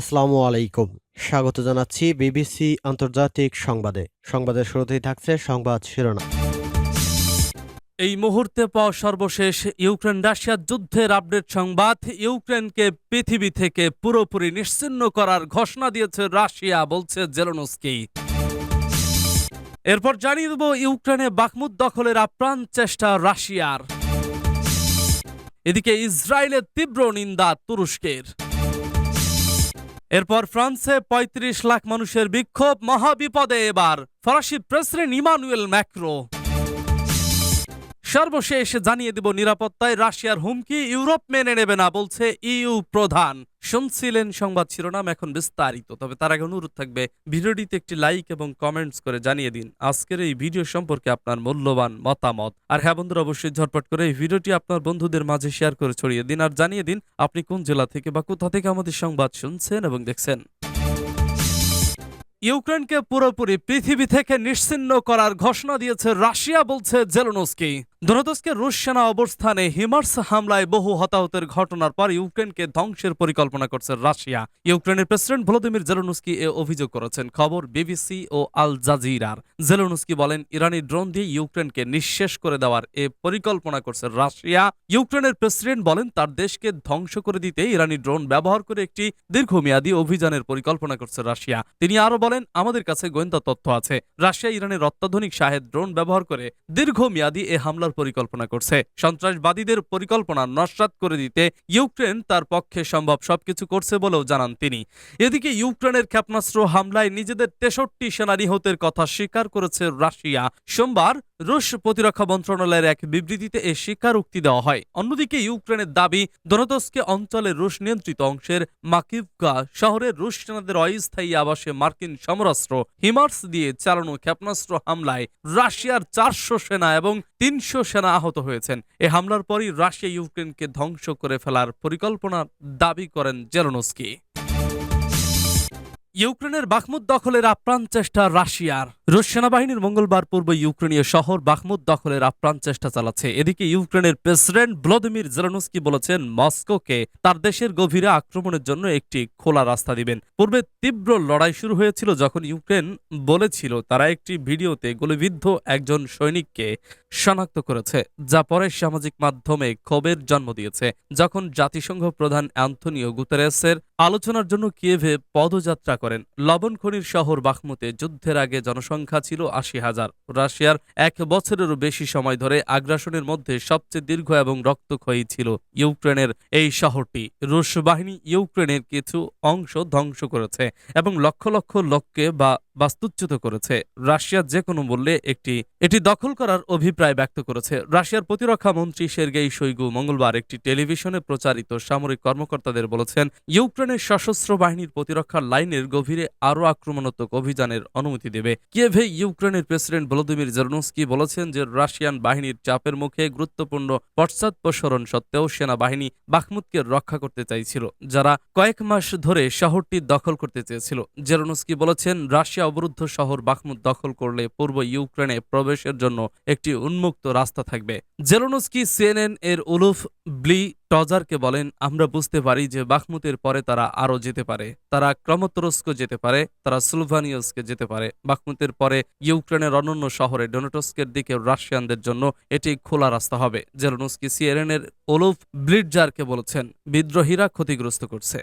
আসসালামু আলাইকুম। স্বাগত জানাচ্ছি বিবিসি আন্তর্জাতিক সংবাদে। সংবাদের শুরুতেই থাকছে সংবাদ শিরোনাম। এই মুহূর্তে পাওয়া সর্বশেষ ইউক্রেন রাশিয়া যুদ্ধের আপডেট সংবাদ। ইউক্রেনকে পৃথিবী থেকে পুরোপুরি নিশ্চিহ্ন করার ঘোষণা দিয়েছে রাশিয়া, বলছে জেলনস্কি। এরপর জানিয়ে দেব, ইউক্রেনে বাকমুদ দখলের আপ্রাণ চেষ্টা রাশিয়ার। এদিকে ইসরায়েলের তীব্র নিন্দা তুরস্কের। এরপর ফ্রান্সে ৩৫ লাখ মানুষের বিক্ষোভ মহাবিপদে এবার। ফরাসি প্রেসিডেন্ট ইমানুয়েল ম্যাক্রো। সর্বশেষ জানিয়ে দেব নিরাপত্তায় রাশিয়ার হুমকি, ইউরোপ মেনে নেবে না বলছে ইউ প্রধান। শুনছিলেন সংবাদ শিরোনাম এখন বিস্তারিত, তবে তার আগে অনুরোধ থাকবে, ভিডিওটিতে একটি লাইক এবং কমেন্টস করে জানিয়ে দিন। আজকের এই ভিডিও সম্পর্কে আপনার মূল্যবান মতামত। আর হ্যাঁ বন্ধুরা, অবশ্যই ঝটপট করে এই ভিডিওটি আপনার বন্ধুদের মাঝে শেয়ার করে ছড়িয়ে দিন আর জানিয়ে দিন, আপনি কোন জেলা থেকে বা কোথা থেকে আমাদের সংবাদ শুনছেন এবং দেখছেন। ইউক্রেনকে পুরোপুরি পৃথিবী থেকে নিশ্চিহ্ন করার ঘোষণা দিয়েছে রাশিয়া, বলছে জেলনস্কি। দোনতস্কের রুশ সেনা অবস্থানে হিমার্স হামলায় বহু হতাহতের ঘটনার পর ইউক্রেনকে ধ্বংসের পরিকল্পনা করছে রাশিয়া। ইউক্রেনের প্রেসিডেন্ট ভলোদিমির জেলনস্কি এ অভিযোগ করেছেন। খবর বিবিসি ও আল জাজিরার। জেলনস্কি বলেন, ইরানি ড্রোন দিয়ে ইউক্রেনকে নিঃশেষ করে দেওয়ার এ পরিকল্পনা করছে রাশিয়া। ইউক্রেনের প্রেসিডেন্ট বলেন, তার দেশকে ধ্বংস করে দিতে ইরানি ড্রোন ব্যবহার করে একটি দীর্ঘমেয়াদী অভিযানের পরিকল্পনা করছে রাশিয়া। তিনি আরও বলেন, আমাদের কাছে গোয়েন্দা তথ্য আছে। রাশিয়া ইরানের অত্যাধুনিক শাহেদ ড্রোন ব্যবহার করে দীর্ঘমেয়াদী এ হামলার পরিকল্পনা করছে। সন্ত্রাসবাদীদের পরিকল্পনা নস্বাত করে দিতে ইউক্রেন তার পক্ষে সম্ভব সবকিছু করছে বলেও জানান তিনি। এদিকে ইউক্রেনের ক্ষেপণাস্ত্র হামলায় নিজেদের তেষট্টি সেনা নিহতের কথা স্বীকার করেছে রাশিয়া। সোমবার রুশ প্রতিরক্ষা মন্ত্রণালয়ের এক বিবৃতিতে এ স্বীকারোক্তি দেওয়া হয়। অন্যদিকে ইউক্রেনের দাবি দনতস্কে অঞ্চলের রুশ নিয়ন্ত্রিত অংশের মাকিভকা শহরের রুশ সেনাদের অস্থায়ী আবাসে মার্কিন সমরাস্ত্র হিমার্স দিয়ে চালানো ক্ষেপণাস্ত্র হামলায় রাশিয়ার চারশো সেনা এবং তিনশো সেনা আহত হয়েছেন। এ হামলার পরই রাশিয়া ইউক্রেনকে ধ্বংস করে ফেলার পরিকল্পনা দাবি করেন জেলনস্কি। ইউক্রেনের বাখমুদ দখলের আপ্রাণ চেষ্টা রাশিয়ার। রুশ সেনাবাহিনীর মঙ্গলবার পূর্ব ইউক্রেনীয় শহর বাখমুদ দখলের আপ্রাণ চেষ্টা চালাচ্ছে। এদিকে ইউক্রেনের প্রেসিডেন্ট ভ্লাদিমির জেলেনস্কি বলেছেন, মস্কোকে তার দেশের গভীরে আক্রমণের জন্য একটি খোলা রাস্তা দিবেন। পূর্বে তীব্র লড়াই শুরু হয়েছিল যখন ইউক্রেন বলেছিল, তারা একটি ভিডিওতে গুলিবিদ্ধ একজন সৈনিককে শনাক্ত করেছে, যা পরে সামাজিক মাধ্যমে ক্ষোভের জন্ম দিয়েছে। যখন জাতিসংঘ প্রধান অ্যান্থনিও গুতেরেসের আলোচনার জন্য কিয়েভে পদযাত্রা করেন লবণ খনির শহর বাখমুতে যুদ্ধের আগে জনসংখ্যা ছিল আশি হাজার। রাশিয়ার এক বছরেরও বেশি সময় ধরে আগ্রাসনের মধ্যে সবচেয়ে দীর্ঘ এবং রক্তক্ষয়ী ছিল ইউক্রেনের এই শহরটি। রুশ বাহিনী ইউক্রেনের কিছু অংশ ধ্বংস করেছে এবং লক্ষ লক্ষ লোককে বা বাস্তুচ্যুত করেছে। রাশিয়া যে কোনো মূল্যে একটি, এটি দখল করার অভিপ্রায় ব্যক্ত করেছে। রাশিয়ার প্রতিরক্ষা মন্ত্রী সের্গেই শৈগু মঙ্গলবার একটি টেলিভিশনে প্রচারিত সামরিক কর্মকর্তাদের বলেছেন, ইউক্রেনের সশস্ত্র বাহিনীর প্রতিরক্ষা লাইনের গভীরে আরও আক্রমণাত্মক অভিযানের অনুমতি দেবে। কিয়েভে ইউক্রেনের প্রেসিডেন্ট ভলোদিমির জেরনস্কি বলেছেন যে, রাশিয়ান বাহিনীর চাপের মুখে গুরুত্বপূর্ণ পশ্চাৎপসরণ সত্ত্বেও সেনাবাহিনী বাখমুদকে রক্ষা করতে চাইছিল, যারা কয়েক মাস ধরে শহরটি দখল করতে চেয়েছিল। জেরনস্কি বলেছেন, রাশিয়া অবরুদ্ধ শহর বাখমুদ দখল করলে পূর্ব ইউক্রেনে প্রবেশের জন্য একটি উন্মুক্ত রাস্তা থাকবে। জেরনস্কি সিএনএন এর উলুফ ব্লি টজারকে বলেন, আমরা বুঝতে পারি যে বাখমুতের পরে তারা আরও যেতে পারে। তারা ক্রমতরস্ক যেতে পারে, তারা সুলভানিয়সকে যেতে পারে। বাখমুতের পরে ইউক্রেনের অনন্য শহরে ডোনেটস্কের দিকে রাশিয়ানদের জন্য এটি খোলা রাস্তা হবে। জেরনস্কি সিএনএন এর ওলুফ ব্লিডজারকে বলেছেন, বিদ্রোহীরা ক্ষতিগ্রস্ত করছে।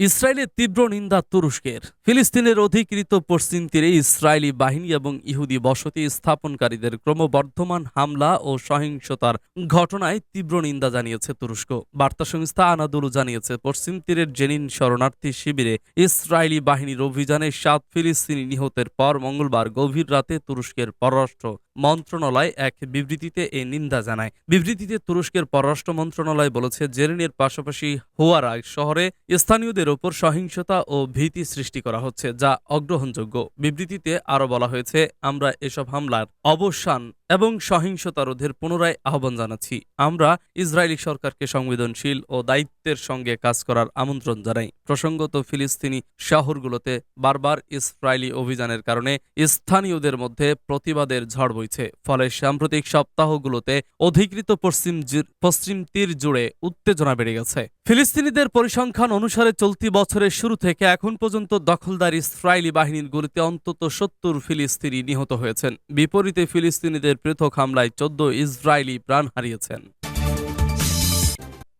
ইসরায়েলের তীব্র নিন্দা তুরস্কের। ফিলিস্তিনের অধিকৃত পশ্চিম তীরে ইসরায়েলি বাহিনী এবং ইহুদি বসতি স্থাপনকারীদের ক্রমবর্ধমান হামলা ও সহিংসতার ঘটনায় তীব্র নিন্দা জানিয়েছে তুরস্ক। বার্তা সংস্থা আনাদুলু জানিয়েছে, পশ্চিম তীরের জেনিন শরণার্থী শিবিরে ইসরায়েলি বাহিনীর অভিযানে সাত ফিলিস্তিনি নিহতের পর মঙ্গলবার গভীর রাতে তুরস্কের পররাষ্ট্র মন্ত্রণালয় এক বিবৃতিতে এই নিন্দা জানায়। বিবৃতিতে তুরস্কের পররাষ্ট্র মন্ত্রণালয় বলেছে জেরিনের পাশাপাশি হোয়ারা শহরে স্থানীয়দের ওপর সহিংসতা ও ভীতি সৃষ্টি করা হচ্ছে, যা অগ্রহণযোগ্য। বিবৃতিতে আরও বলা হয়েছে, আমরা এসব হামলার অবসান এবং সহিংসতা রোধের পুনরায় আহ্বান জানাচ্ছি। আমরা ইসরায়েলি সরকারকে সংবেদনশীল ও দায়িত্বের সঙ্গে কাজ করার আমন্ত্রণ জানাই। প্রসঙ্গত ফিলিস্তিনি শহরগুলোতে বারবার ইসরায়েলি অভিযানের কারণে স্থানীয়দের মধ্যে প্রতিবাদের ঝড় বইছে। ফলে সাম্প্রতিক সপ্তাহগুলোতে অধিকৃত পশ্চিম পশ্চিম তীর জুড়ে উত্তেজনা বেড়ে গেছে। ফিলিস্তিনিদের পরিসংখ্যান অনুসারে চলতি বছরের শুরু থেকে এখন পর্যন্ত দখলদার ইসরায়েলি বাহিনীর গুলিতে অন্তত সত্তর ফিলিস্তিনি নিহত হয়েছেন। বিপরীতে ফিলিস্তিনিদের পৃথক হামলায় চোদ্দ ইসরায়েলি প্রাণ হারিয়েছেন।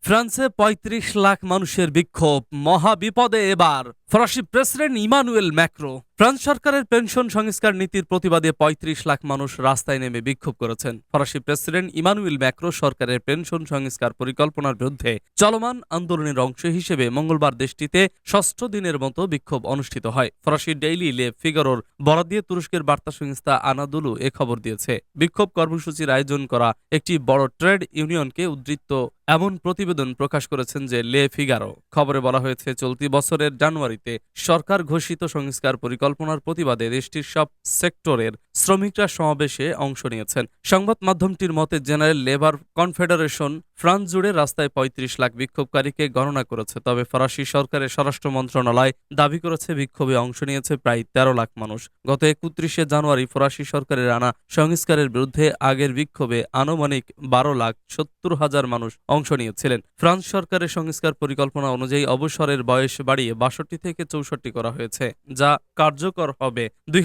ফ্রান্সে ৩৫ লাখ মানুষের বিক্ষোভ, মহাবিপদে এবার, ফরাসি প্রেসিডেন্ট ইমানুয়েল ম্যাক্রো। ফ্রান্স সরকারের পেনশন সংস্কার নীতির প্রতিবাদে ৩৫ লাখ মানুষ রাস্তায় নেমে বিক্ষোভ করেছেন। ফরাসি প্রেসিডেন্ট ইমানুয়েল ম্যাক্রো সরকারের পেনশন সংস্কার পরিকল্পনার বিরুদ্ধে চলমান আন্দোলনের অংশ হিসেবে মঙ্গলবার দেশটিতে ষষ্ঠ দিনের মতো বিক্ষোভ অনুষ্ঠিত হয়। ফরাসি ডেইলি লে ফিগারোর বরাদ দিয়ে তুরস্কের বার্তা সংস্থা আনাদুলু এ খবর দিয়েছে। বিক্ষোভ কর্মসূচির আয়োজন করা একটি বড় ট্রেড ইউনিয়নকে উদ্ধৃত এমন প্রতিবেদন প্রকাশ করেছেন যে লে ফিগারো। খবরে বলা হয়েছে, চলতি বছরের জানুয়ারিতে সরকার ঘোষিত সংস্কার পরিকল্পনার প্রতিবাদে দেশটির সব সেক্টরের শ্রমিকরা সমাবেশে অংশ নিয়েছেন। সংবাদ মাধ্যমটির মতে, জেনারেল লেবার কনফেডারেশন ফ্রান্স জুড়ে রাস্তায় ৩৫ লাখ বিক্ষোভকারীকে গণনা করেছে, তবে ফরাসি সরকারের স্বরাষ্ট্র মন্ত্রণালয় দাবি করেছে বিক্ষোভে অংশ নিয়েছে প্রায় ১৩ লাখ মানুষ। গত একত্রিশে জানুয়ারি ফরাসি সরকারের আনা সংস্কারের বিরুদ্ধে আগের বিক্ষোভে আনুমানিক বারো লাখ সত্তর হাজার মানুষ অংশ নিয়েছিলেন। ফ্রান্স সরকারের সংস্কার পরিকল্পনা অনুযায়ী অবসরের বয়স বাড়িয়ে বাষট্টি থেকে চৌষট্টি করা হয়েছে, যা কার্যকর হবে দুই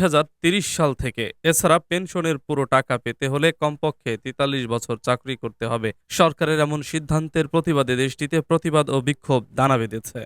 সাল থেকে। এছাড়া পেনশনের পুরো টাকা পেতে হলে কমপক্ষে তেতাল্লিশ বছর চাকরি করতে হবে। সরকারের এমন সিদ্ধান্তের প্রতিবাদে দেশটিতে প্রতিবাদ ও বিক্ষোভ দানা বেঁধেছে।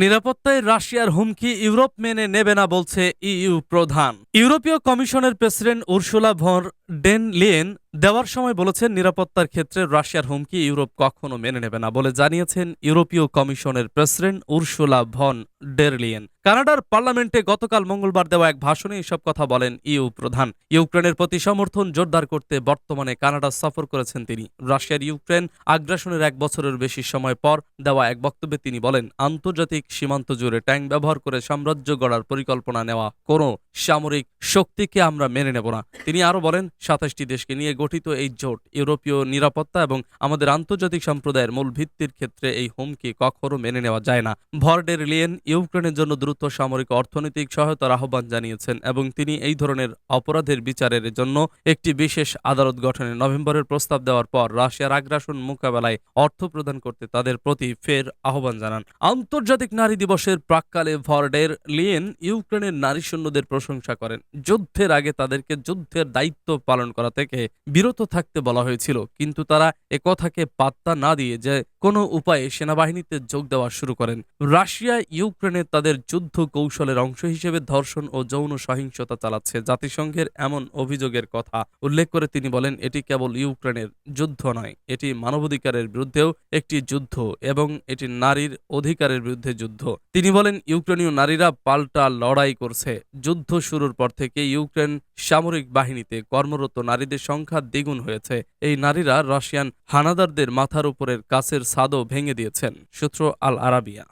নিরাপত্তায় রাশিয়ার হুমকি ইউরোপ মেনে নেবে না বলছে ইইউ প্রধান। ইউরোপীয় কমিশনের প্রেসিডেন্ট উর্সুলা ভর ডেন লিয়েন দেওয়ার সময় বলেছেন, নিরাপত্তার ক্ষেত্রে রাশিয়ার হুমকি ইউরোপ কখনো মেনে নেবে না বলে জানিয়েছেন ইউরোপীয় কমিশনের প্রেসিডেন্ট উর্সুলা ভন ডেরলিয়েন কানাডার পার্লামেন্টে গতকাল মঙ্গলবার দেওয়া এক ভাষণে এসব কথা বলেন ইউ প্রধান। ইউক্রেনের প্রতি সমর্থন জোরদার করতে বর্তমানে কানাডা সফর করেছেন তিনি। রাশিয়ার ইউক্রেন আগ্রাসনের এক বছরের বেশি সময় পর দেওয়া এক বক্তব্যে তিনি বলেন, আন্তর্জাতিক সীমান্ত জুড়ে ট্যাঙ্ক ব্যবহার করে সাম্রাজ্য গড়ার পরিকল্পনা নেওয়া কোনো সামরিক শক্তিকে আমরা মেনে নেব না। তিনি আরও বলেন, সাতাশটি দেশকে নিয়ে গঠিত এই জোট ইউরোপীয় নিরাপত্তা এবং আমাদের আন্তর্জাতিক সম্প্রদায়ের মূল ভিত্তির ক্ষেত্রে এই হুমকি কখনো মেনে নেওয়া যায় না। ভরডের লিয়েন ইউক্রেনের জন্য দ্রুত সামরিক অর্থনৈতিক সহায়তার আহ্বান জানিয়েছেন এবং তিনি এই ধরনের অপরাধের বিচারের জন্য একটি বিশেষ আদালত গঠনে নভেম্বরের প্রস্তাব দেওয়ার পর রাশিয়ার আগ্রাসন মোকাবেলায় অর্থ প্রদান করতে তাদের প্রতি ফের আহ্বান জানান। আন্তর্জাতিক নারী দিবসের প্রাককালে ভরডের লিয়েন ইউক্রেনের নারী সৈন্যদের প্রশংসা করেন। যুদ্ধের আগে তাদেরকে যুদ্ধের দায়িত্ব পালন করা থেকে বিরত থাকতে বলা হয়েছিল, কিন্তু তারা একথাকে পাত্তা না দিয়ে যে কোনো উপায়ে সেনাবাহিনীতে যোগ দেওয়া শুরু করেন। রাশিয়া, ইউক্রেনে তাদের যুদ্ধ কৌশলের অংশ হিসেবে ধর্ষণ ও যৌন সহিংসতা চালাচ্ছে। জাতিসংঘের এমন অভিযোগের কথা উল্লেখ করে তিনি বলেন, এটি কেবল ইউক্রেনের যুদ্ধ নয়, এটি মানবাধিকারের বিরুদ্ধেও একটি যুদ্ধ এবং এটি নারীর অধিকারের বিরুদ্ধে যুদ্ধ। তিনি বলেন, ইউক্রেনীয় নারীরা পাল্টা লড়াই করছে। যুদ্ধ শুরুর পর থেকে ইউক্রেন সামরিক বাহিনীতে কর্মরত নারীদের সংখ্যা দ্বিগুণ হয়েছে। এই নারীরা রাশিয়ান হানাদারদের মাথার উপরের কাছের ছাদও ভেঙে দিয়েছেন, সূত্র আল আরাবিয়া